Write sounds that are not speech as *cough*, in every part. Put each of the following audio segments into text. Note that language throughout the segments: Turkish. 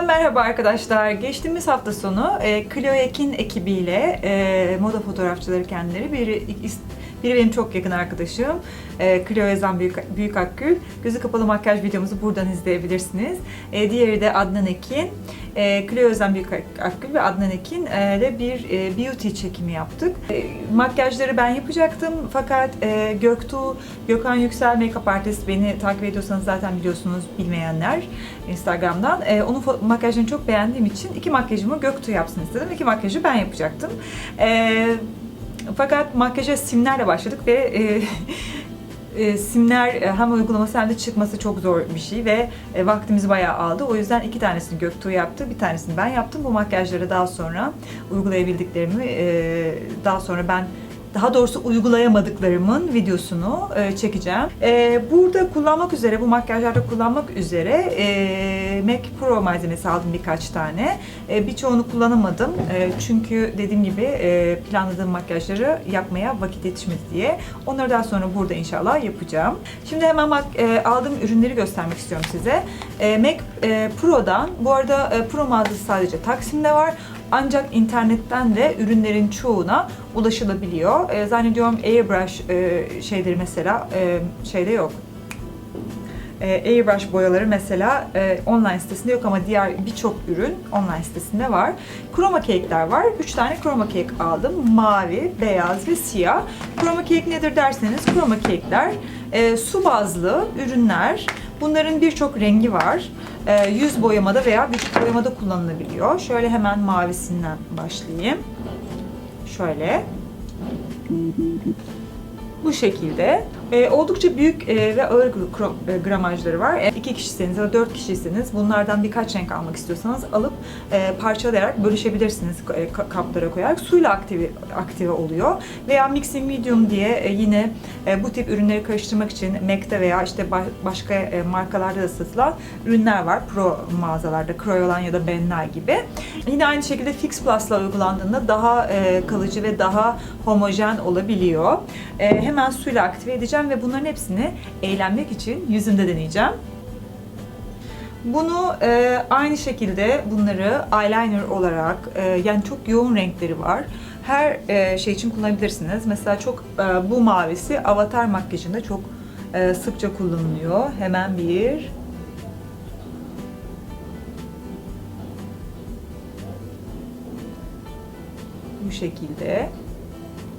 Yeniden merhaba arkadaşlar. Geçtiğimiz hafta sonu e, Clio Ekin ekibiyle e, moda fotoğrafçıları kendileri biri, biri benim çok yakın arkadaşım. E, Clio Yazan Büyük, Büyük Akgül. Gözü kapalı makyaj videomuzu buradan izleyebilirsiniz. E, diğeri de Adnan Ekin. E, Clio Özen Büyük Akgül ve Adnan Ekin ile bir e, beauty çekimi yaptık. E, makyajları ben yapacaktım fakat e, Göktuğ, Gökhan Yüksel Makeup Artist beni takip ediyorsanız zaten biliyorsunuz bilmeyenler Instagram'dan. E, onun makyajlarını çok beğendiğim için iki makyajımı Göktuğ yapsın istedim. İki makyajı ben yapacaktım. E, fakat makyaja simlerle başladık ve e, e, simler e, hem uygulaması hem de çıkması çok zor bir şey ve e, vaktimizi bayağı aldı. O yüzden iki tanesini Göktuğ yaptı, bir tanesini ben yaptım. Bu makyajları daha sonra uygulayabildiklerimi e, daha sonra ben daha doğrusu uygulayamadıklarımın videosunu e, çekeceğim. E, burada kullanmak üzere, bu makyajlarda kullanmak üzere e, Mac Pro malzemesi aldım birkaç tane. E, birçoğunu kullanamadım. E, çünkü dediğim gibi e, planladığım makyajları yapmaya vakit yetişmedi diye. Onları daha sonra burada inşallah yapacağım. Şimdi hemen mak- e, aldığım ürünleri göstermek istiyorum size. E, Mac e, Pro'dan, bu arada e, Pro mağazası sadece Taksim'de var. Ancak internetten de ürünlerin çoğuna ulaşılabiliyor. E, zannediyorum airbrush e, şeyleri mesela e, şeyde yok. E, airbrush boyaları mesela e, online sitesinde yok ama diğer birçok ürün online sitesinde var. Chroma cake'ler var. 3 tane chroma cake aldım. Mavi, beyaz ve siyah. Chroma cake nedir derseniz chroma cake'ler e, su bazlı ürünler. Bunların birçok rengi var. E, yüz boyamada veya vücut boyamada kullanılabiliyor. Şöyle hemen mavisinden başlayayım. Şöyle. Bu şekilde. E, oldukça büyük e, ve ağır e, gramajları var. E, iki kişiseniz ya da dört kişiyseniz bunlardan birkaç renk almak istiyorsanız alıp e, parçalayarak bölüşebilirsiniz e, ka- kaplara koyarak. Suyla aktive, aktive oluyor. Veya mixing medium diye e, yine e, bu tip ürünleri karıştırmak için MAC'de veya işte ba- başka e, markalarda da satılan ürünler var. Pro mağazalarda, Croyolan ya da Benlay gibi. Yine aynı şekilde Fix Plus'la uygulandığında daha e, kalıcı ve daha homojen olabiliyor. E, hemen suyla aktive edeceğim ve bunların hepsini eğlenmek için yüzümde deneyeceğim. Bunu e, aynı şekilde bunları eyeliner olarak e, yani çok yoğun renkleri var. Her e, şey için kullanabilirsiniz. Mesela çok e, bu mavisi avatar makyajında çok e, sıkça kullanılıyor. Hemen bir bu şekilde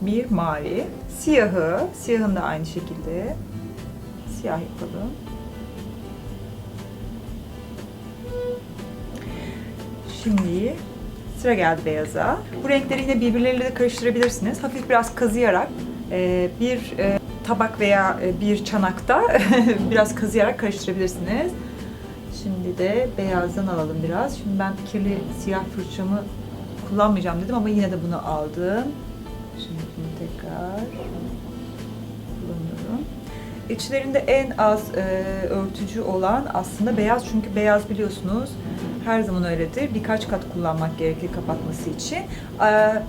bir mavi. Siyahı, siyahın da aynı şekilde siyah yapalım. Şimdi sıra geldi beyaza. Bu renkleri yine birbirleriyle de karıştırabilirsiniz. Hafif biraz kazıyarak e, bir e, tabak veya e, bir çanakta *laughs* biraz kazıyarak karıştırabilirsiniz. Şimdi de beyazdan alalım biraz. Şimdi ben kirli siyah fırçamı kullanmayacağım dedim ama yine de bunu aldım. Şimdi bunu tekrar kullanıyorum. İçlerinde en az e, örtücü olan aslında beyaz çünkü beyaz biliyorsunuz her zaman öyledir. Birkaç kat kullanmak gerekir kapatması için. E,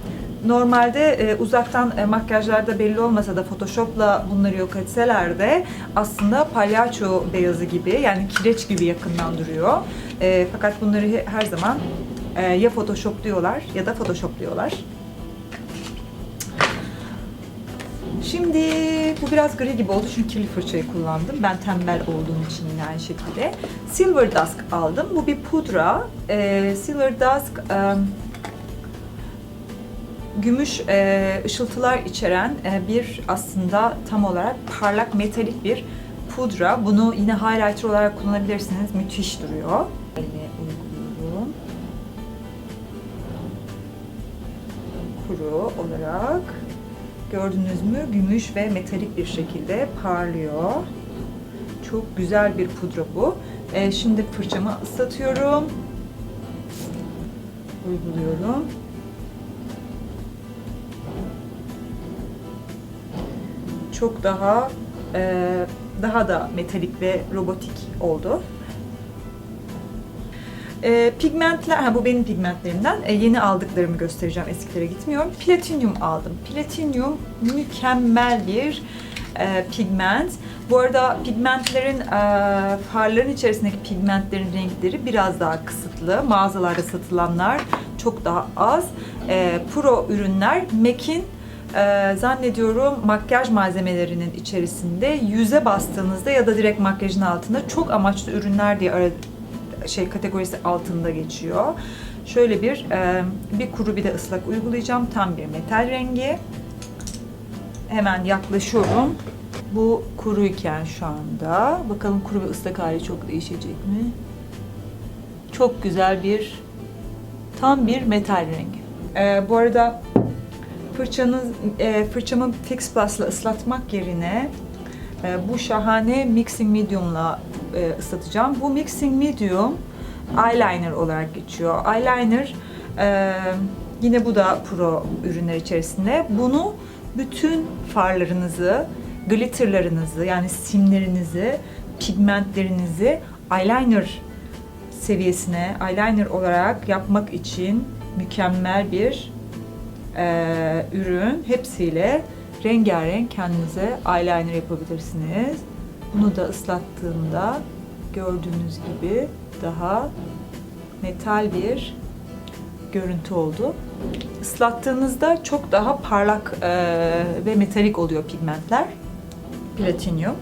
normalde e, uzaktan e, makyajlarda belli olmasa da Photoshop'la bunları yok etseler de aslında palyaço beyazı gibi yani kireç gibi yakından duruyor. Fakat bunları he- her zaman ya Photoshop diyorlar ya da Photoshop diyorlar. Şimdi bu biraz gri gibi oldu çünkü kirli fırçayı kullandım. Ben tembel olduğum için yine aynı şekilde. Silver Dusk aldım. Bu bir pudra. Ee, Silver Dusk e, gümüş e, ışıltılar içeren e, bir aslında tam olarak parlak metalik bir pudra. Bunu yine highlighter olarak kullanabilirsiniz. Müthiş duruyor. Eline uyguluyorum. Kuru olarak. Gördünüz mü? Gümüş ve metalik bir şekilde parlıyor. Çok güzel bir pudra bu. Ee, şimdi fırçamı ıslatıyorum. Uyguluyorum. Çok daha e, daha da metalik ve robotik oldu. E, pigmentler, ha bu benim pigmentlerimden. E, yeni aldıklarımı göstereceğim, eskilere gitmiyorum. Platinyum aldım. Platinyum mükemmel bir e, pigment. Bu arada pigmentlerin, e, farların içerisindeki pigmentlerin renkleri biraz daha kısıtlı. Mağazalarda satılanlar çok daha az. E, pro ürünler MAC'in e, zannediyorum makyaj malzemelerinin içerisinde yüze bastığınızda ya da direkt makyajın altında çok amaçlı ürünler diye şey kategorisi altında geçiyor. Şöyle bir e, bir kuru bir de ıslak uygulayacağım. Tam bir metal rengi. Hemen yaklaşıyorum. Bu kuruyken şu anda. Bakalım kuru ve ıslak hali çok değişecek mi? Çok güzel bir tam bir metal rengi. E, bu arada fırçanız e, fırçamı Fix Plus'la ıslatmak yerine bu şahane Mixing Medium'la e, ıslatacağım. Bu Mixing Medium eyeliner olarak geçiyor. Eyeliner e, yine bu da pro ürünler içerisinde. Bunu bütün farlarınızı, glitterlarınızı yani simlerinizi, pigmentlerinizi eyeliner seviyesine eyeliner olarak yapmak için mükemmel bir e, ürün. Hepsiyle rengarenk kendinize eyeliner yapabilirsiniz. Bunu da ıslattığımda gördüğünüz gibi daha metal bir görüntü oldu. Islattığınızda çok daha parlak e, ve metalik oluyor pigmentler. Platinyum.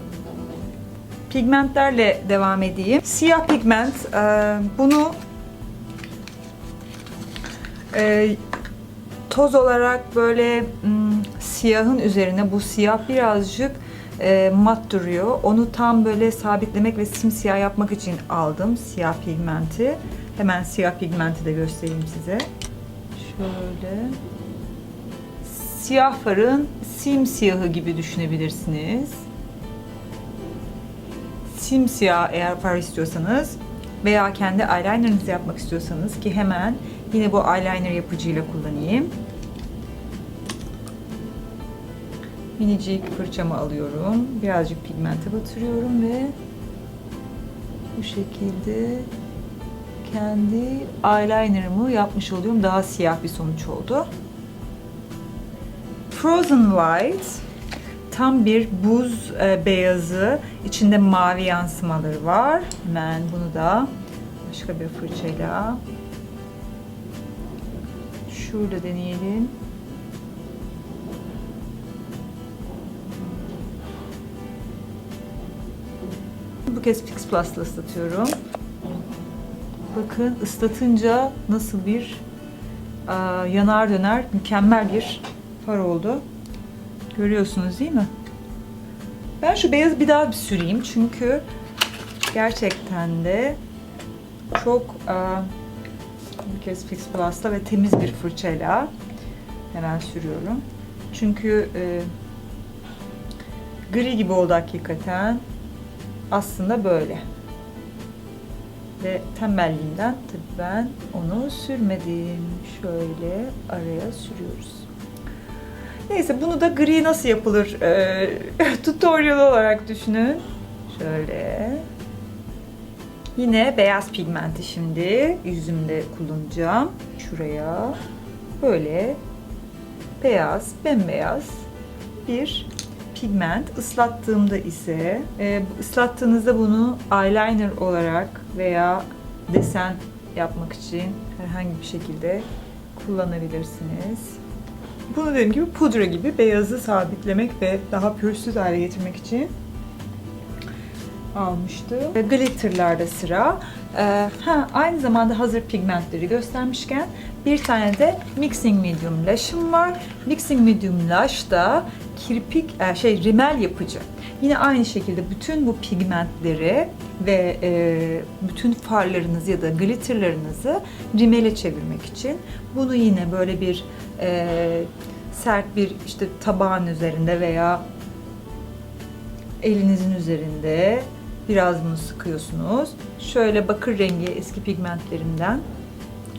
Pigmentlerle devam edeyim. Siyah pigment, e, bunu e, toz olarak böyle hmm, siyahın üzerine bu siyah birazcık e, mat duruyor. Onu tam böyle sabitlemek ve simsiyah yapmak için aldım siyah pigmenti. Hemen siyah pigmenti de göstereyim size. Şöyle. Siyah farın simsiyahı gibi düşünebilirsiniz. Simsiyah eğer far istiyorsanız veya kendi eyelinerınızı yapmak istiyorsanız ki hemen yine bu eyeliner yapıcıyla kullanayım. Minicik fırçamı alıyorum. Birazcık pigmente batırıyorum ve bu şekilde kendi eyelinerımı yapmış oluyorum. Daha siyah bir sonuç oldu. Frozen White tam bir buz e, beyazı. İçinde mavi yansımaları var. Hemen bunu da başka bir fırçayla şurada deneyelim. Bu kez Fix Plus'la ıslatıyorum. Bakın ıslatınca nasıl bir aa, yanar döner mükemmel bir far oldu. Görüyorsunuz değil mi? Ben şu beyazı bir daha bir süreyim çünkü gerçekten de çok aa, bir kez Fix Plus'la ve temiz bir fırçayla hemen sürüyorum. Çünkü e, gri gibi oldu hakikaten aslında böyle. Ve tembelliğimden tabii ben onu sürmedim. Şöyle araya sürüyoruz. Neyse bunu da gri nasıl yapılır e, *laughs* tutorial olarak düşünün. Şöyle. Yine beyaz pigmenti şimdi yüzümde kullanacağım. Şuraya böyle beyaz, bembeyaz bir pigment. Islattığımda ise e, ıslattığınızda bunu eyeliner olarak veya desen yapmak için herhangi bir şekilde kullanabilirsiniz. Bunu dediğim gibi pudra gibi beyazı sabitlemek ve daha pürüzsüz hale getirmek için almıştım. E, Glitter'larda sıra. Ee, ha, aynı zamanda hazır pigmentleri göstermişken bir tane de Mixing Medium Lush'ım var. Mixing Medium Lush da kirpik, e, şey rimel yapıcı. Yine aynı şekilde bütün bu pigmentleri ve e, bütün farlarınızı ya da glitterlarınızı rimele çevirmek için bunu yine böyle bir e, sert bir işte tabağın üzerinde veya elinizin üzerinde biraz bunu sıkıyorsunuz. Şöyle bakır rengi eski pigmentlerimden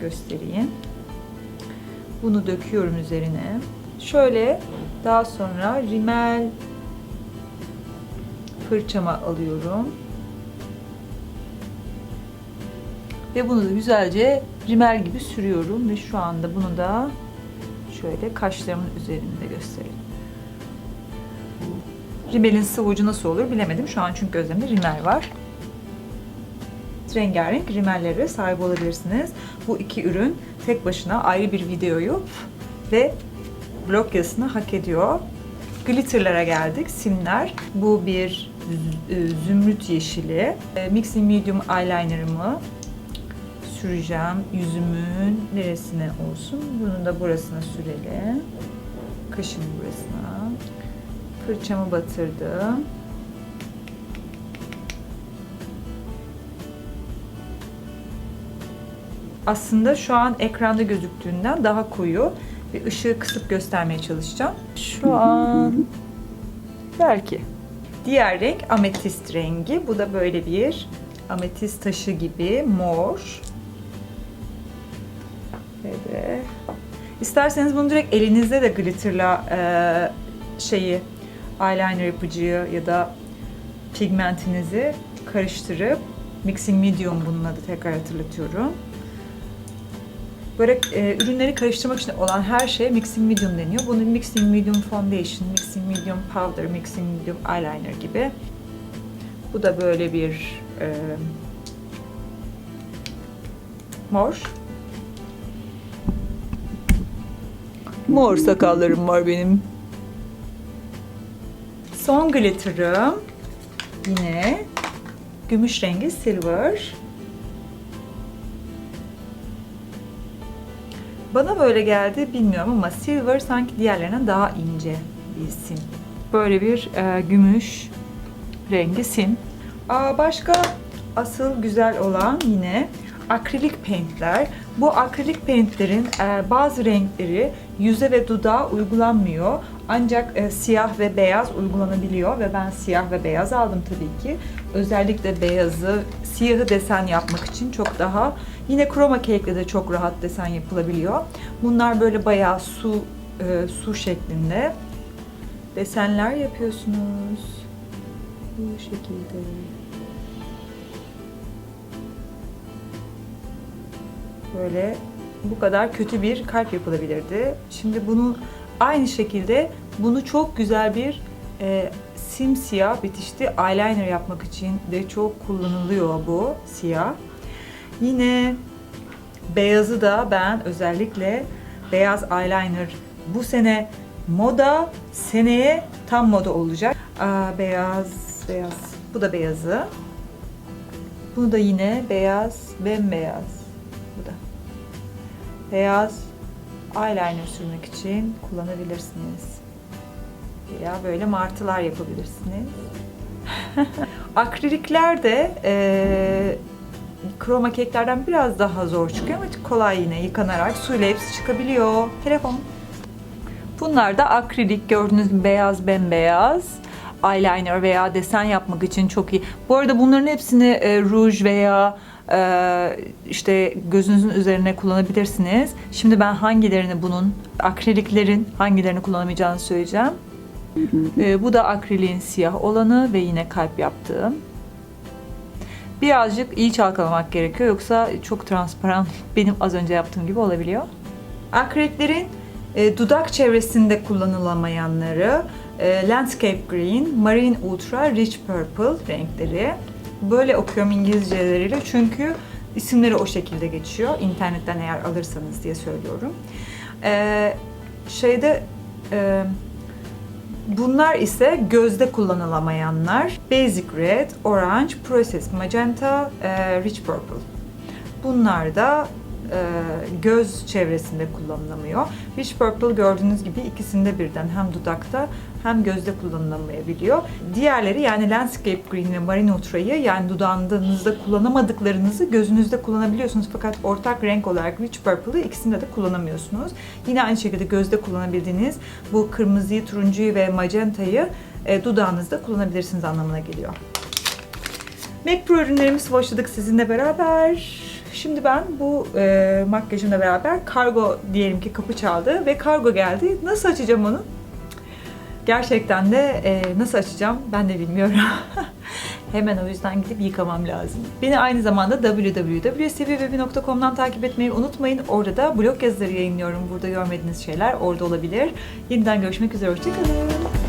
göstereyim. Bunu döküyorum üzerine. Şöyle daha sonra rimel fırçama alıyorum. Ve bunu da güzelce rimel gibi sürüyorum ve şu anda bunu da şöyle kaşlarımın üzerinde göstereyim. Rimel'in sıvı nasıl olur bilemedim. Şu an çünkü gözlerimde rimel var. Rengarenk rimellere sahip olabilirsiniz. Bu iki ürün tek başına ayrı bir videoyu ve blog yazısını hak ediyor. Glitter'lara geldik. Simler. Bu bir e, zümrüt yeşili. E, Mixing Medium eyeliner'ımı süreceğim. Yüzümün neresine olsun? Bunun da burasına sürelim. Kaşın burasına. Fırçamı batırdım. Aslında şu an ekranda gözüktüğünden daha koyu ve ışığı kısıp göstermeye çalışacağım. Şu an belki. Diğer renk ametist rengi. Bu da böyle bir ametist taşı gibi mor. Ve de İsterseniz bunu direkt elinizde de glitterla e, şeyi eyeliner yapıcıyı ya da pigmentinizi karıştırıp mixing medium bunun adı tekrar hatırlatıyorum. Böyle e, ürünleri karıştırmak için olan her şeye mixing medium deniyor. Bunun mixing medium foundation, mixing medium powder, mixing medium eyeliner gibi. Bu da böyle bir e, mor. Mor sakallarım var benim. Son glitter'ım yine gümüş rengi silver. Bana böyle geldi bilmiyorum ama silver sanki diğerlerinden daha ince bir sim. Böyle bir e, gümüş rengi sim. Aa, başka asıl güzel olan yine akrilik paintler. Bu akrilik paintlerin e, bazı renkleri yüze ve dudağa uygulanmıyor. Ancak e, siyah ve beyaz uygulanabiliyor ve ben siyah ve beyaz aldım tabii ki. Özellikle beyazı, siyahı desen yapmak için çok daha yine chroma cake'le de çok rahat desen yapılabiliyor. Bunlar böyle bayağı su e, su şeklinde desenler yapıyorsunuz. Bu şekilde. Böyle bu kadar kötü bir kalp yapılabilirdi. Şimdi bunu aynı şekilde bunu çok güzel bir e, simsiyah bitişli eyeliner yapmak için de çok kullanılıyor bu siyah. Yine beyazı da ben özellikle beyaz eyeliner bu sene moda seneye tam moda olacak. Aa, beyaz, beyaz. Bu da beyazı. Bunu da yine beyaz, bembeyaz. Bu da. Beyaz eyeliner sürmek için kullanabilirsiniz. Veya böyle martılar yapabilirsiniz. *laughs* Akrilikler de eee kroma keklerden biraz daha zor çıkıyor ama kolay yine yıkanarak suyla hepsi çıkabiliyor. Telefon. Bunlar da akrilik gördüğünüz gibi beyaz bembeyaz eyeliner veya desen yapmak için çok iyi. Bu arada bunların hepsini e, ruj veya e, işte gözünüzün üzerine kullanabilirsiniz. Şimdi ben hangilerini bunun akriliklerin hangilerini kullanamayacağını söyleyeceğim. E, bu da akriliğin siyah olanı ve yine kalp yaptığım. Birazcık iyi çalkalamak gerekiyor yoksa çok transparan *laughs* benim az önce yaptığım gibi olabiliyor. Akriliklerin e, dudak çevresinde kullanılamayanları e, Landscape Green, Marine Ultra, Rich Purple renkleri. Böyle okuyorum İngilizceleriyle çünkü isimleri o şekilde geçiyor. İnternetten eğer alırsanız diye söylüyorum. E, şeyde e, Bunlar ise gözde kullanılamayanlar. Basic Red, Orange, Processed Magenta, e, Rich Purple. Bunlar da e, göz çevresinde kullanılamıyor. Rich Purple gördüğünüz gibi ikisinde birden hem dudakta hem gözde kullanılamayabiliyor. Diğerleri yani Landscape Green ve Marine Ultra'yı yani dudağınızda kullanamadıklarınızı gözünüzde kullanabiliyorsunuz. Fakat ortak renk olarak Rich Purple'ı ikisinde de kullanamıyorsunuz. Yine aynı şekilde gözde kullanabildiğiniz bu kırmızıyı, turuncuyu ve magentayı e, dudağınızda kullanabilirsiniz anlamına geliyor. Mac Pro ürünlerimizi başladık sizinle beraber. Şimdi ben bu e, makyajımla beraber kargo diyelim ki kapı çaldı ve kargo geldi. Nasıl açacağım onu? Gerçekten de e, nasıl açacağım ben de bilmiyorum. *laughs* Hemen o yüzden gidip yıkamam lazım. Beni aynı zamanda www.seviyewebi.com'dan takip etmeyi unutmayın. Orada da blog yazıları yayınlıyorum. Burada görmediğiniz şeyler orada olabilir. Yeniden görüşmek üzere. Hoşçakalın.